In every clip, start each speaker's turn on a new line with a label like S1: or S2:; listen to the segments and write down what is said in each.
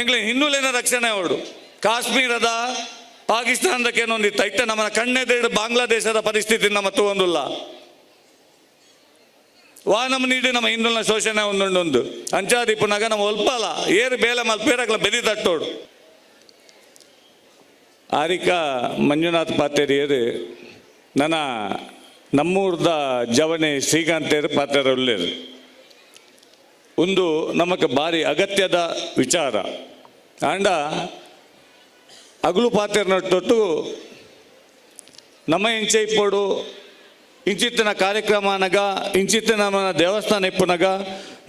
S1: ಎಂಗ್ಲ ಇನ್ನೂಲೇನ ರಕ್ಷಣೆ ಅವರು ಕಾಶ್ಮೀರದ ಪಾಕಿಸ್ತಾನದಕ್ಕೆ ಏನೊಂದಿತ್ತು ಇತ್ತ? ನಮ್ಮ ಕಣ್ಣೆದೆಡ್ ಬಾಂಗ್ಲಾದೇಶದ ಪರಿಸ್ಥಿತಿ ನಮ್ಮ ತಗೊಂಡಿಲ್ಲ ವಾ ನಮ್ಮ ನೀಡಿ ನಮ್ಮ ಹಿಂದುಳಿನ ಶೋಷಣೆ ಒಂದೊಂದೊಂದು ಅಂಚಾದೀಪನಾಗ ನಮ್ಮ ಒಲ್ಪಲ್ಲ. ಏರು ಬೇಲೆ ಮಲ್ಪೇರಕ್ಲ ಬೆದಿ ತಟ್ಟೋಡು. ಆರಿಕ ಮಂಜುನಾಥ್ ಪಾತೇರಿಯರು ನನ್ನ ನಮ್ಮೂರ್ದ ಜವಣೆ ಶ್ರೀಕಾಂತೇರು ಪಾತ್ರ ಒಳ್ಳೆಯದು ಒಂದು ನಮಗೆ ಭಾರಿ ಅಗತ್ಯದ ವಿಚಾರ. ಆಂಡ ಅಗಲು ಪಾತ್ರೆನೊಟ್ಟು ನಮ್ಮ ಇಂಚೆ ಇಪ್ಪೋಡು, ಇಂಚಿತ್ತಿನ ಕಾರ್ಯಕ್ರಮನಗ ಇಂಚಿತ್ತಿನ ನಮ್ಮ ದೇವಸ್ಥಾನ ಇಪ್ಪುನಗ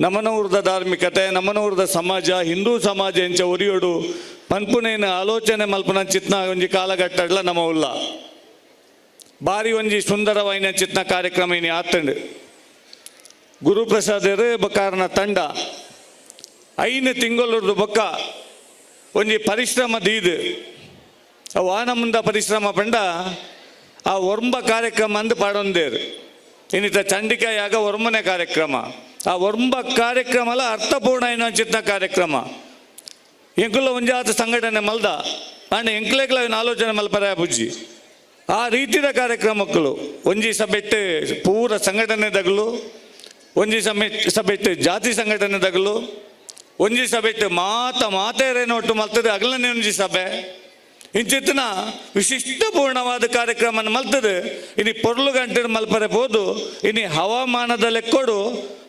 S1: ನಮ್ಮನೂರದ ಧಾರ್ಮಿಕತೆ ನಮ್ಮನೂರದ ಸಮಾಜ, ಹಿಂದೂ ಸಮಾಜ ಇಂಚ ಒರಿಯೋಡು ಪನ್ಪುನೇನ ಆಲೋಚನೆ ಮಲ್ಪನ ಚಿತ್ನ ಒಂಜಿ ಕಾಲಘಟ್ಟಡ್ಲ ನಮ್ಮ ಉಲ್ಲ. ಭಾರಿ ಒಂಜಿ ಸುಂದರವಾಯಿನ ಚಿತ್ನ ಕಾರ್ಯಕ್ರಮ ಇನಿ ಆತಂಡು. ಗುರುಪ್ರಸಾದರು ಬಕಾರನ ತಂಡ. ಐನು ತಿಂಗಳದ್ದು ಬೊಕ್ಕ. ಒಂಜಿ ಪರಿಶ್ರಮ ದೀದು. ಅವು ಆನಮುಂದ ಪರಿಶ್ರಮ ಪಂಡ ಆ ಒರ್ಂಬ ಕಾರ್ಯಕ್ರಮ ಅಂದು ಪಾಡೊಂದೇರು. ಇನ್ನಿತ ಚಂಡಿಕಾಯಾಗ ಒರ್ಮನೆ ಕಾರ್ಯಕ್ರಮ. ಆ ಒರ್ಂಬ ಕಾರ್ಯಕ್ರಮಲ ಅರ್ಥಪೂರ್ಣ ಏನೋ ಅಂಚಿತ್ತ ಕಾರ್ಯಕ್ರಮ. ಎಂಕುಲ ಒಂಜಾತ ಸಂಘಟನೆ ಮಲ್ದ. ಅಂಡ್ ಎಂಕ್ಲೆಗ್ಲ ಆಲೋಚನೆ ಮಲ್ಪರ ಬುಜ್ಜಿ ಆ ರೀತಿಯ ಕಾರ್ಯಕ್ರಮಕ್ಕಳು. ಒಂಜಿ ಸಭೆಟ್ಟು ಪೂರ ಸಂಘಟನೆದಗಳು ಒಂಜಿ ಸಭೆ ಸಭೆಟ್ ಜಾತಿ ಸಂಘಟನೆದಗಳು ಒಂಜಿ ಸಭೆಟ್ ಮಾತ ಮಾತೇರೇನೊಟ್ಟು ಮಲ್ತದೆ, ಅಗಲನೇ ಒಂಜಿ ಸಭೆ. ಇಂಚಿತ್ತಿನ ವಿಶಿಷ್ಟಪೂರ್ಣವಾದ ಕಾರ್ಯಕ್ರಮ ಮಲ್ತದೆ. ಇನಿ ಪೊರ್ಲು ಗಂಟೆ ಮಲ್ಪರೆ ಬೋದು ಇನಿ ಹವಾಮಾನದ ಲೆಕ್ಕೋಡು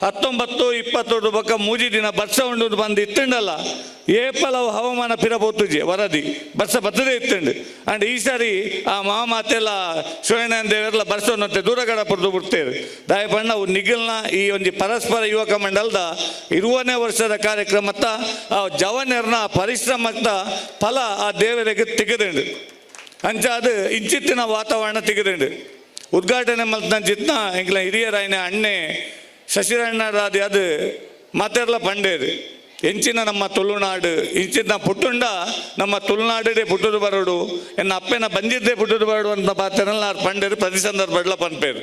S1: ಹತ್ತೊಂಬತ್ತು, ಇಪ್ಪತ್ತೊಂದು ಬಕ್ಕ ಮೂಜಿ ದಿನ ಬರ್ಸ ಉಂಡು ಬಂದು ಇತ್ತುಂಡಲ್ಲ. ಏಪಲವು ಹವಾಮಾನ ಪಿರಬೋತುಜಿ ವರದಿ. ಬರ್ಸ ಬತ್ತದೆ ಇತ್ತುಂಡು. ಅಂಡ್ ಈ ಸಾರಿ ಆ ಮಾಮಾತೆಲ್ಲ ಶಿವಣ್ಣ ದೇವರೆಲ್ಲ ಬರ್ಸೋನಂತೆ ದೂರಗಡ ಪಡೆದು ಬಿಡ್ತೇವೆ. ದಯಪಣ್ಣ ನಿಗಿಲ್ನ ಈ ಒಂದು ಪರಸ್ಪರ ಯುವಕ ಮಂಡಲದ ಇರುವನೇ ವರ್ಷದ ಕಾರ್ಯಕ್ರಮತ್ತ, ಆ ಜವನರ್ನ ಪರಿಶ್ರಮದ ಫಲ ಆ ದೇವರಿಗೆ ತೆಗೆದುಂಡು. ಅಂಚ ಅದು ಇಂಚಿತ್ತಿನ ವಾತಾವರಣ ತೆಗೆದುಂಡು. ಉದ್ಘಾಟನೆ ಮಲ್ತನ ಜಿತ್ನ ಎಂಕ್ಲ ಹಿರಿಯರಾಯನ ಅಣ್ಣೆ ಶಶಿರಣ್ಣರಾದಿ ಅದು ಮಾತೆರ್ಲ ಪಂಡೇರು ಎಂಚಿನ ನಮ್ಮ ತುಳುನಾಡು, ಇಂಚಿನ ಪುಟ್ಟುಂಡ ನಮ್ಮ ತುಳುನಾಡೇ ಪುಟ್ಟುದು ಬರಡು, ಎನ್ನ ಅಪ್ಪೆನ ಬಂದಿದ್ದೇ ಪುಟ್ಟುದು ಬರಡು ಅಂತ ಪಾತ್ರನೆಲ್ಲ ಪಂಡೇರು ಪ್ರತಿ ಸಂದರ್ಭಡ್ಲ ಪನ್ಪೇರು.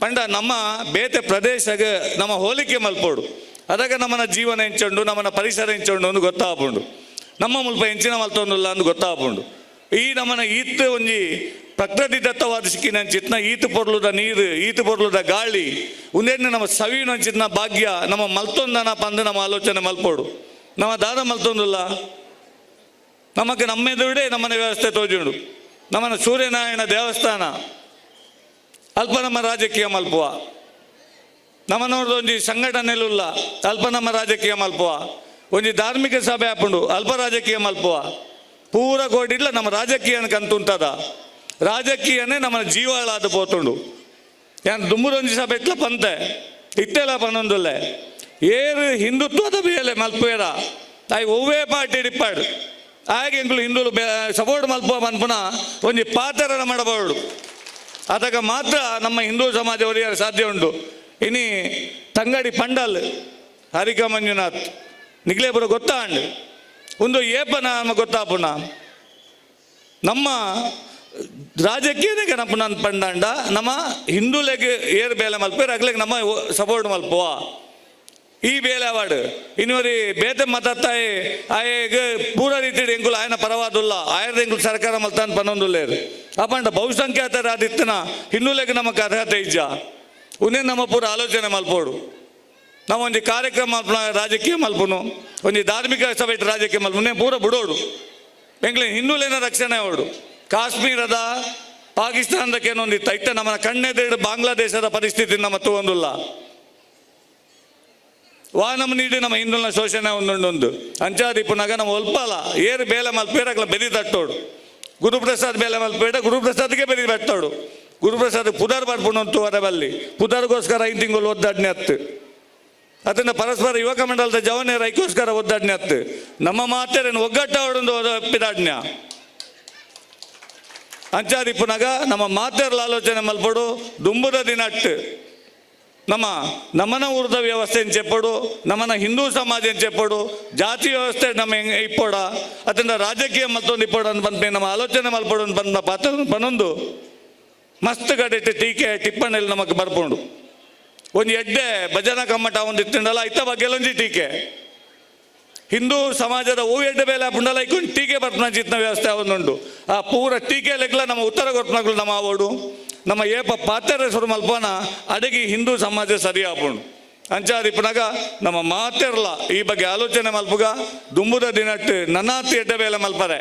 S1: ಪಂಡ ನಮ್ಮ ಬೇತೆ ಪ್ರದೇಶಗ ನಮ್ಮ ಹೋಲಿಕೆ ಮಲ್ಪೋಡು. ಅದಾಗ ನಮ್ಮನ ಜೀವನ ಎಂಚುಂಡು ನಮ್ಮನ ಪರಿಸರ ಎಂಚುಂಡು ಒಂದು ಗೊತ್ತಾಪುಂಡು. ನಮ್ಮ ಮುಲ್ಪ ಎಂಚಿನ ಮಲ್ತೊಂದುಲ್ಲ ಅಂದು ಗೊತ್ತಾಪುಂಡು. ಈ ನಮ್ಮನ ಈತ್ ಒಂಜಿ ಪ್ರಕೃತಿ ದತ್ತವಾದ ಸಿಕ್ಕಿನ ಚಿತ್ನ ಈತು ಪೊರ್ಲುದ ನೀರು, ಈತು ಪೊರ್ಲುದ ಗಾಳಿ. ಉಂದೇನು ನಮ್ಮ ಸವಿನ ಚಿತ್ನ ಭಾಗ್ಯ, ನಮ್ಮ ಮಲ್ತೊಂದನ ಪಂದು ನಮ್ಮ ಆಲೋಚನೆ ಮಲ್ಪೋಡು. ನಮ್ಮ ದಾದ ಮಲ್ತೊಂದುಲ್ಲ. ನಮಗೆ ನಮ್ಮೆದುರುಡೆ ನಮ್ಮನ ವ್ಯವಸ್ಥೆ ತೋಜುಂಡು. ನಮ್ಮನ ಸೂರ್ಯನಾರಾಯಣ ದೇವಸ್ಥಾನ. ಅಲ್ಪ ನಮ್ಮ ರಾಜಕೀಯ ಮಲ್ಪುವ. ನಮ್ಮನವ್ರದ್ದು ಒಂಜಿ ಸಂಘಟನೆಲುಲ್ಲ, ಅಲ್ಪ ನಮ್ಮ ರಾಜಕೀಯ ಮಲ್ಪುವ. ಒಂಜಿ ಧಾರ್ಮಿಕ ಸಭೆ ಹಾಪುಂಡು ಅಲ್ಪ ರಾಜಕೀಯ ಮಲ್ಪುವ. ಪೂರ ಕೋಡಿಲ್ಲ ನಮ್ಮ ರಾಜಕೀಯನ ಕಂತುಂಟದ. ರಾಜಕೀಯನೇ ನಮ್ಮ ಜೀವಾಳಾದ ಪೋತುಂಡು. ಯಾನ್ ದುಂಬುರೊಂಜಿ ಸಭೆ ಇಟ್ಲ ಪಂತೆ ಇತ್ತೆಲ್ಲ ಪನ್ನೊಂದುಲ್ಲೆ ಏರು ಹಿಂದುತ್ವದ ಬೇಲೆ ಮಲ್ಪೇರ ಆಯ್ ಒವ್ವೇ ಪಾರ್ಟಿ ಡಿಪ್ಪಾಡು ಹಾಗೆ ಎಂಕ್ಲು ಹಿಂದುಲು ಸಪೋರ್ಟ್ ಮಲ್ಪುವ ಮನ್ಪುನ ಒಂಜಿ ಪಾತ್ರನ ಮಾಡಬಹುದು ಅದಕ್ಕೆ ಮಾತ್ರ ನಮ್ಮ ಹಿಂದೂ ಸಮಾಜ ಒಲಿಯಲು ಸಾಧ್ಯ ಉಂಟು. ಇನಿ ತಂಗಡಿ ಪಂಡಲ್ ಹರಿಕ ಮಂಜುನಾಥ್ ನಿಗ್ಲೇಪುರ ಗೊತ್ತಾಂಡು. ಒಂದು ಏಪನ ನಮ ಗೊತ್ತಾಪುನ ನಮ್ಮ ರಾಜಕೀಯ ಗಣಪನ ಪಂಡಾಂಡ. ನಮ್ಮ ಹಿಂದೂಲೆಗ್ ಏರ್ ಬೇಲೆ ಮಲ್ಪ ಅಗ್ಲೆಗೆ ನಮ್ಮ ಸಪೋರ್ಟ್ ಮಲ್ಪುವ. ಈ ಬೇಲೆ ಅವಾರ್ಡ್. ಇನ್ನೂರಿ ಬೇತೆ ಮತಾಯಿ ಆಯಗ ಪೂರ ರೀತಿ ಎಂಕುಲು ಆಯನ ಪರವಾದುಲ್ಲ. ಆಯದ ಎಂಕುಲು ಸರ್ಕಾರ ಮಲ್ತಾನ್ ಪನ್ನೊಂದುಲ್ಲೇರ್ ಅಪಂಡ ಬಹುಸಂಖ್ಯಾತರ ಆದಿತ್ತನ ಹಿಂದೂಲೆಗ್ ನಮಗೆ ಅರ್ಹತೆ ಇಜ್ಜ. ಉನ್ನೇ ನಮ್ಮ ಪೂರ ಆಲೋಚನೆ ಮಲ್ಪೋಡು. ನಾವು ಒಂದು ಕಾರ್ಯಕ್ರಮ ರಾಜಕೀಯ ಮಲ್ಪನು. ಒಂದು ಧಾರ್ಮಿಕ ಸಭೆ ರಾಜಕೀಯ ಮಲ್ಪನು ಪೂರ ಬಿಡೋಡು. ಎಂಗ್ಲೆ ಹಿಂದೂಲೇನ ರಕ್ಷಣೆ ಅವಡು. ಕಾಶ್ಮೀರದ ಪಾಕಿಸ್ತಾನದಕ್ಕೆ ಏನೊಂದಿತ್ತು ಇಟ್ಟ ನಮ್ಮ ಕಣ್ಣೆದೆರಡು ಬಾಂಗ್ಲಾದೇಶದ ಪರಿಸ್ಥಿತಿ ನಮ್ಮ ತಗೊಂಡಿಲ್ಲ ವಾಹನ ನೀಡಿ ನಮ್ಮ ಹಿಂದುಳಿನ ಶೋಷಣೆ ಒಂದೊಂದೊಂದು. ಅಂಚಾದಿಪ್ಪುನಾಗ ನಮ್ಮ ಒಲ್ಪಲ ಏರು ಬೇಲೆ ಮಲ್ಪೇರಕ್ಲ ಬೆದಿ ತಟ್ಟೋಡು. ಗುರುಪ್ರಸಾದ್ ಬೇಲೆ ಮಲ್ಪೇಡ ಗುರುಪ್ರಸಾದ್ಗೆ ಬೆದಿ ಬೆಟ್ಟೋಡು. ಗುರುಪ್ರಸಾದ್ ಪುದರ್ ಬರ್ಪುಣಂತು ಅದರಲ್ಲಿ ಪುನರ್ಗೋಸ್ಕರ ಐದು ತಿಂಗಳು ಒದ್ದಾಡ್ನೆ ಹತ್ತು. ಅದನ್ನ ಪರಸ್ಪರ ಯುವಕ ಮಂಡಲದ ಜವನೇರ ರೈಕೋಸ್ಕರ ಒದ್ದಾಡ್ನೆ ಹತ್ತು. ನಮ್ಮ ಮಾತೇರೇನು ಒಗ್ಗಟ್ಟ ಒಪ್ಪಿದಾಡ್ನ್ಯ ಪಿದಾಡ್ನ್ಯ ಅಂಚಾದಿಪ್ಪುನಾಗ ನಮ್ಮ ಮಾತೇರ್ಲ ಆಲೋಚನೆ ಮಲ್ಪಡು ದುಂಬುದ ದಿನಟ್ಟು ನಮ್ಮ ನಮ್ಮನ ಊರದ ವ್ಯವಸ್ಥೆ ಅಂತ చెప్పడు ನಮ್ಮನ ಹಿಂದೂ ಸಮಾಜ ಅಂತ చెప్పడు ಜಾತಿ ವ್ಯವಸ್ಥೆ ನಮ್ಮ ಹೆಂಗೆ ಇಪ್ಪೋಡ ಅದನ್ನ ರಾಜಕೀಯ ಮತ್ತೊಂದು ಇಪ್ಪೋಡ ಅಂತ ಬಂದ್ಮೇಲೆ ನಮ್ಮ ಆಲೋಚನೆ ಮಲ್ಪಡು ಅಂತ ಬಂದ ಪಾತ್ರ ಪನ್ನೊಂದು ಮಸ್ತ್ ಗಡಿಟ್ಟು ಟೀಕೆ ಟಿಪ್ಪಣಿಯಲ್ಲಿ ನಮಗೆ ಬರ್ಕೊಂಡು ಒಂದು ಎಡ್ಡೆ ಭಜನಾ ಕಮ್ಮಟ ಒಂದು ಇತ್ತಂಡಲ್ಲ ಇತ್ತ ಬಗ್ಗೆ ಒಂಜಿ ಟೀಕೆ ಹಿಂದೂ ಸಮಾಜದ ಹೂ ಎಡ್ಡೆ ಬೇಲೆ ಪುಂಡಲ ಇಕ್ಕೊಂಡು ಟೀಕೆ ಬರ್ತನ ವ್ಯವಸ್ಥೆ ಅವನುಂಡು ಆ ಪೂರ ಟೀಕೆ ಲೆಗ್ಲ ನಮ್ಮ ಉತ್ತರ ಗೊತ್ತನಗಳು ನಮ್ಮ ಆವಡು ನಮ್ಮ ಏಪ ಪಾತ್ರೆಸರು ಮಲ್ಪನ ಅಡಗಿ ಹಿಂದೂ ಸಮಾಜ ಸರಿ ಆಪುಂಡು. ಅಂಚಾದಿಪ್ಪನಾಗ ನಮ್ಮ ಮಾತೆರ್ಲ ಈ ಬಗ್ಗೆ ಆಲೋಚನೆ ಮಲ್ಪುಗ ದುಂಬುದ ದಿನಟ್ಟು ನನ್ನಾತಿ ಎಡ್ಡ ಮೇಲೆ ಮಲ್ಪರೆ.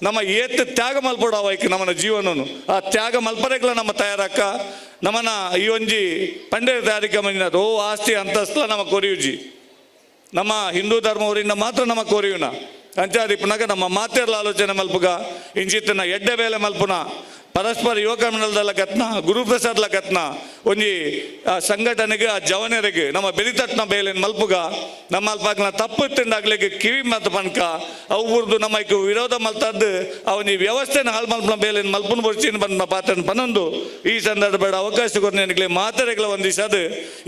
S1: ನಮ್ಮ ಏತ್ ತ್ಯಾಗ ಮಲ್ಪಡ ಅವೈಕ್ ನಮ್ಮನ ಜೀವನನು. ಆ ತ್ಯಾಗ ಮಲ್ಪರೆಗ್ಲ ನಮ್ಮ ತಯಾರಕ್ಕ. ನಮ್ಮನ ಈ ಒಂಜಿ ಪಂಡೆ ತಯಾರಿಕೆ ಮಂಜಿನ ಓ ಆಸ್ತಿ ಅಂತಸ್ತ ನಮ್ಮ ಕೊರಿಯುಜಿ ನಮ್ಮ ಹಿಂದೂ ಧರ್ಮವರಿಂದ ಮಾತ್ರ ನಮ್ಮ ಕೋರಿಯುನ. ಅಂಚಾದಿಪ್ಪನಾಗ ನಮ್ಮ ಮಾತೆರ್ಲ ಆಲೋಚನೆ ಮಲ್ಪುಗ ಇಂಜಿತ್ತಿನ ಎಡ್ಡೆ ಬೇಲೆ ಮಲ್ಪುನ. ಪರಸ್ಪರ ಯುವಕ ಮಂಡಲದಲ್ಲ ಕತ್ನ, ಗುರುಪ್ರಸಾದ್ಲ ಕತ್ನ. ಒಂಜಿ ಸಂಘಟನೆಗೆ, ಆ ಜವನರಿಗೆ, ನಮ್ಮ ಬೆರಿತಟ್ನ ಬೇಲೆನ್ ಮಲ್ಪುಗ, ನಮ್ಮ ಅಲ್ಪಾಕ್ನ ತಪ್ಪು ತಿಂದಾಗ್ಲಿಕ್ಕೆ ಕಿವಿ ಮತ್ತು ಪನ್ಕ ಅವ್ರದ್ದು ನಮ್ಮ ಇಕ್ಕು ವಿರೋಧ ಮಲ್ತದ್ದು ಅವನಿ ವ್ಯವಸ್ಥೆನ ಹಾಳು ಮಲ್ಪನ ಬೇಲೆನ್ ಮಲ್ಪನ ಬರ್ಚಿನ ಬಂದ ಪಾತ್ರನ ಪನ್ನೊಂದು. ಈ ಸಂದರ್ಭ ಬೇಡ ಅವಕಾಶ ಕೊಟ್ಟು ನನಗೆ ಮಾತೆರೆಗಳ ಒಂದಿಸದು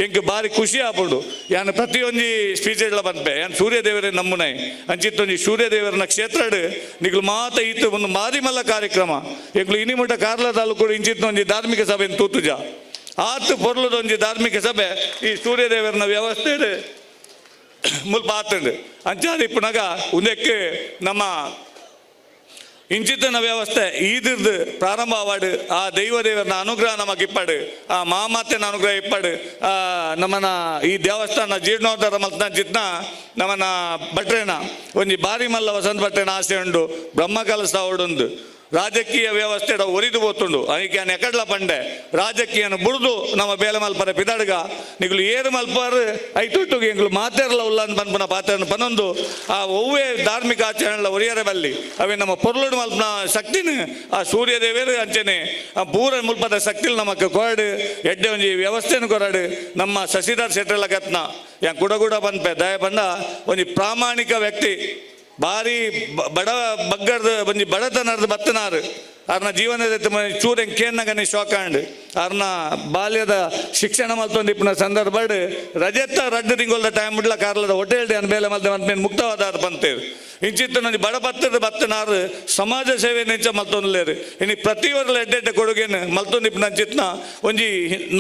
S1: ಎಂಕ್ ಬಾರಿ ಖುಷಿ ಆಗ್ಬೋದು ಯಾನ್ ಪ್ರತಿಯೊಂದು ಸ್ಪೀಚ್ಗಳ ಬಂದ್ಪೆ, ಯಾನ್ ಸೂರ್ಯದೇವರೇ ನಮ್ಮನೆ ಅಂಚಿತ್ತೊಂದು ಸೂರ್ಯದೇವರನ ಕ್ಷೇತ್ರಡ್ ನಿಗ್ಲು ಮಾತ ಇತ್ತು ಒಂದು ಮಾರಿಮಲ್ಲ ಕಾರ್ಯಕ್ರಮ. ಎಂಗ್ಲು ಇನಿಮುಟ ಕಾರ್ಲ ತಾಲೂಕು ಇಂಚಿತ್ತು ಒಂಜಿ ಧಾರ್ಮಿಕ ಸಭೆಯನ್ನು ತೂತುಜ. ಆತು ಪೊರ್ಲದ ಒಂಜಿ ಧಾರ್ಮಿಕ ಸಭೆ. ಈ ಸೂರ್ಯದೇವರನ ವ್ಯವಸ್ಥೆ ಮುಲ್ಪ ಆತಂದು ಅಂಚಾದ ಇಪ್ಪನಾಗ ಉಂದಕ್ಕೆ ನಮ್ಮ ಇಂಚಿತನ ವ್ಯವಸ್ಥೆ ಈದಿರ್ದು ಪ್ರಾರಂಭ ಆವಾಡು ಆ ದೈವ ದೇವರನ ಅನುಗ್ರಹ ನಮಗೆ ಇಪ್ಪಾಡು. ಆ ಮಾಮಾತೆನ ಅನುಗ್ರಹ ಇಪ್ಪಾಡು. ಆ ನಮ್ಮನ ಈ ದೇವಸ್ಥಾನ ಜೀರ್ಣೋದ್ಧಾರ ಮಲ್ತನ ಚಿತ್ನ ನಮ್ಮನ ಭಟ್ರೇನ. ಒಂಜಿ ಬಾರಿ ಮಲ್ಲ ವಸಂತ ಭಟ್ರೇನ ಆಸೆ ಉಂಡು. ಬ್ರಹ್ಮ ಕಲಸ ಅವಡುಂದು ರಾಜಕೀಯ ವ್ಯವಸ್ಥೆ ಒರಿದು పోతుండు ಅದಕ್ಕೆ ನಾನು ಎಕಡ್ಲ ಪಂಡೆ ರಾಜಕೀಯನ ಬುಡ್ದು ನಮ್ಮ ಬೇಲೆ ಮಲ್ಪರ ಪಿದಾಡ್ಗ ನಿಗ್ಲು ಏರು ಮಲ್ಪಾರ್ ಐತುಟ್ಟು ಎಂಗ್ಲು ಮಾತೇರ್ಲ ಉಲ್ಲನ್ ಪನ್ಪನ ಪಾತ್ರ ಪನೊಂದು ಆ ಒವ್ವೇ ಧಾರ್ಮಿಕ ಆಚರಣೆ ಒರಿಯರ ಬಲ್ಲಿ ಅವೇ ನಮ್ಮ ಪೊರ್ಲುಡು ಮಲ್ಪನ ಶಕ್ತಿನ ಆ ಸೂರ್ಯ ದೇವೇರು ಅಂಚನೆ ಆ ಪೂರ ಮುಲ್ಪದ ಶಕ್ತಿಲ್ ನಮಕ್ ಕೊರಡು ಎಡ್ಡೆ ಒಂಜಿ ವ್ಯವಸ್ಥೆನ ಕೊರಡು ನಮ್ಮ ಶಶಿಧರ್ ಶೆಟ್ಟರ್ಲ ಕತ್ನ ಯಾ ಕುಡ ಕೂಡ ಪನ್ಪೆ ದಯ ಬಂದ ಒಂಜಿ ಪ್ರಾಮಾಣಿಕ ವ್ಯಕ್ತಿ ಭಾರಿ ಬಡ ಬಗ್ಗಡ್ದು ಒಂಜಿ ಬಡತನದ ಬತ್ತನಾರು. ಅರ್ನ ಜೀವನದ ಚೂರೆಂಗ್ ಕೇನ್ನಗನೆ ಶೋಕಾಂಡ್. ಅರ್ನ ಬಾಲ್ಯದ ಶಿಕ್ಷಣ ಮಲ್ತೊಂದು ಇಪ್ಪನ ಸಂದರ್ಭ ರಜೆತ್ತ ರಡ್ಡು ತಿಂಗೊಲ್ದ ಟೈಮ್ ಬಿಡ್ಲ ಕಾರ್ಲದ ಹೋಟೆಲ್ ಡೇ ಅನ್ಬೇಲೆ ಮಲ್ತೆ ಮತ್ತೆ ಮುಕ್ತವಾದ ಬಂತೇವೆ ಇಂಚಿತ್ತು ನನಗೆ ಬಡ ಬತ್ತದ ಬತ್ತನಾರು ಸಮಾಜ ಸೇವೆ ನೆಂಚ ಮಲ್ತೊಂದ್ಲೇರು ಇನ್ನು ಪ್ರತಿಯೊಂದು ಎಡ್ಡೆಡ್ಡೆ ಕೊಡುಗೆನು ಮಲ್ತೊಂದು ನಂಚಿತ್ನ ಒಂಜಿ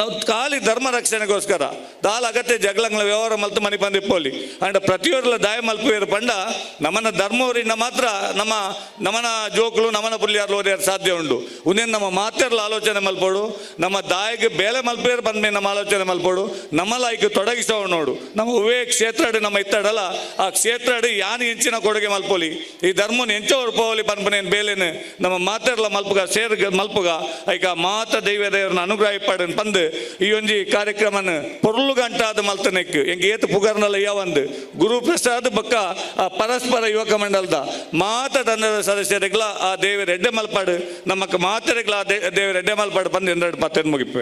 S1: ನಾವು ಖಾಲಿ ಧರ್ಮ ರಕ್ಷಣೆಗೋಸ್ಕರ ದಾಲ ಅಗತ್ಯ ಜಗಳಂಗ್ಲ ವ್ಯವಹಾರ ಮಲ್ತು ಮನಿ ಬಂದಿಪ್ಪೋಲಿ ಅಂಡ್ ಪ್ರತಿಯೊರ್ಲ ದಾಯ ಮಲ್ಪುವೇರು ಪಂಡ ನಮ್ಮನ ಧರ್ಮವರಿಂದ ಮಾತ್ರ ನಮ್ಮ ನಮ್ಮನ ಜೋಕುಲು ನಮ್ಮನ ಪುಲ್ಯಾರ್ಲು ಓದ್ಯಾರು ಸಾಧ್ಯ ಉಂಡು. ಉನ್ನೇನು ನಮ್ಮ ಮಾತೆರ್ಲ ಆಲೋಚನೆ ಮಲ್ಪೋಡು, ನಮ್ಮ ದಾಯಿಗೆ ಬೇಲೆ ಮಲ್ಪೇರು ಬಂದ್ಮೇಲೆ ನಮ್ಮ ಆಲೋಚನೆ ಮಲ್ಪೋಡು, ನಮ್ಮ ಲಾಯ್ಕೆ ತೊಡಗಿಸೋ ನೋಡು. ನಮ್ಮ ಉವೇ ಕ್ಷೇತ್ರ ನಮ್ಮ ಇತ್ತಡಲ್ಲ, ಆ ಕ್ಷೇತ್ರ ಯಾನ್ ಹೆಂಚಿನ ಕೊಡುಗೆ ಮಲ್ಪೋಲಿ. ಈ ಧರ್ಮನ ಎಂಚೋರು ಪೋಲಿ ಪನ್ಪನೇನು ಬೇಲೆನು ನಮ್ಮ ಮಾತೆರ್ಲ ಮಲ್ಪುಗ ಸೇರ್ ಮಲ್ಪುಗ, ಐಕ ಮಾತ ದೈವ ದೇವರನ್ನ ಅನುಗ್ರಹ ಇಪ್ಪಾಡನ್ ಪಂದು ಈ ಒಂಜಿ ಕಾರ್ಯಕ್ರಮನ ಪೊರ್ಲು ಗಂಟಾದ ಮಲ್ತನೆಕ್, ಎಂಗೆ ಏತು ಪುಗರ್ನಲ್ಲ ಯಾವಂದು ಗುರು ಪ್ರಸಾದ್ ಬಕ್ಕ ಪರಸ್ಪರ ಯುವಕ ಮಂಡಲದ. ಮಾತ ತಂಡದ ಸದಸ್ಯರಿಗ್ಲ ಆ ದೇವರ ಎಡ್ಡೆ ಮಲ್ಪಾಡು, ನಮ್ಮಕ್ಕ ಮಾತರಿಗ್ಲ ಆ ದೇವರ ಎಡ್ಡೆ ಮಲ್ಪಾಡು ಬಂದು ಎಂದೆರಡು ಪತ್ತೆನ್ ಮುಗಿಪ್ಪೆ